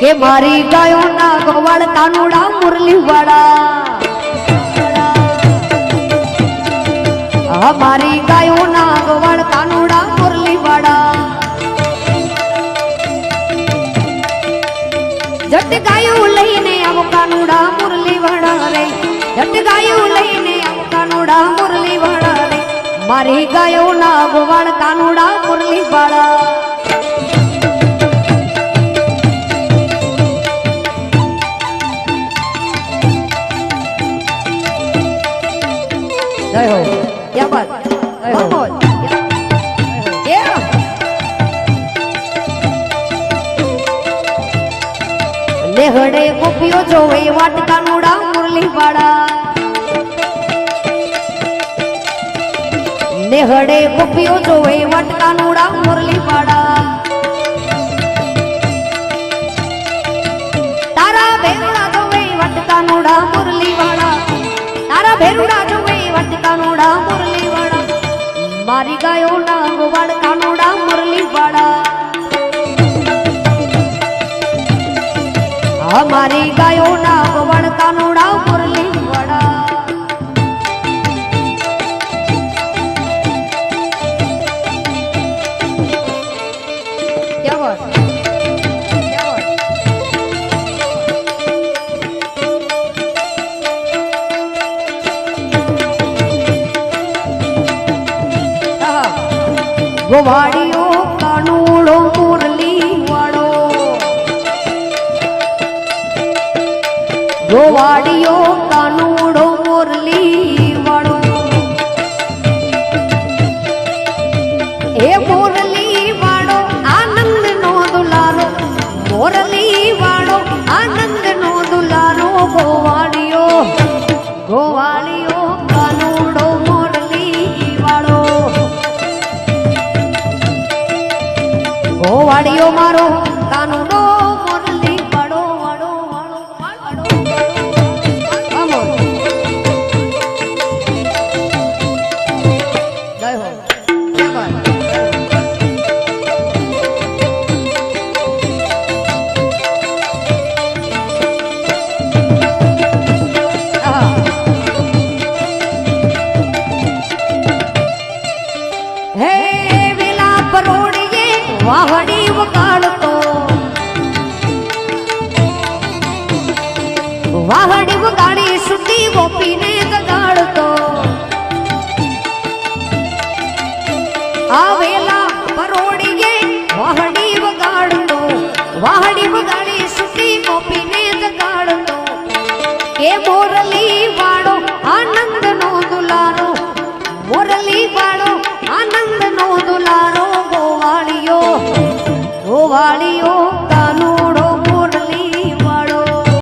કે મારી ગાયો ના ગોવાળ કાનુડા મુરલી વાળા આ મારી ગાયો ના ગોવાળ કાનુડા મુરલી વાળા જટ ગાયું લઈને આવો કાનુડા મુરલી વાળા રે. જટ ગાયું લઈને આવો કાનુડા મુરલી વાળા રે. મારી ગાયો ના ગોવાળ કાનુડા મુરલી જય હો. યા બાત? જય હો. લેહડે ગોપીઓ જોવે વાટકા નુડા મુરલી વાળા લેહડે ગોપીઓ જોવે વાટકા નુડા મુરલી વાળા તારા ભેરુડા જોવે વાટકા નુડા મુરલી વાળા તારા ભેરુડા મારી ગાયો ના ગોવાળ કાનુડા મુરલી વાળા મારી ગાયો ના ગોવાળ કાનુડા ગોવાળીઓ કાનુડો મુરલી વાળો. ગોવાળીઓ મારો કાનુડો મુરલી વાળો વાળો જય હો. હે. વેલા પરોડીએ વાહડી વગાડતો. વાહડી વગાડી સુતી ગોપીને જગાડતો આ વેલા પરોડીએ વાહડી વગાડતો. વાહડી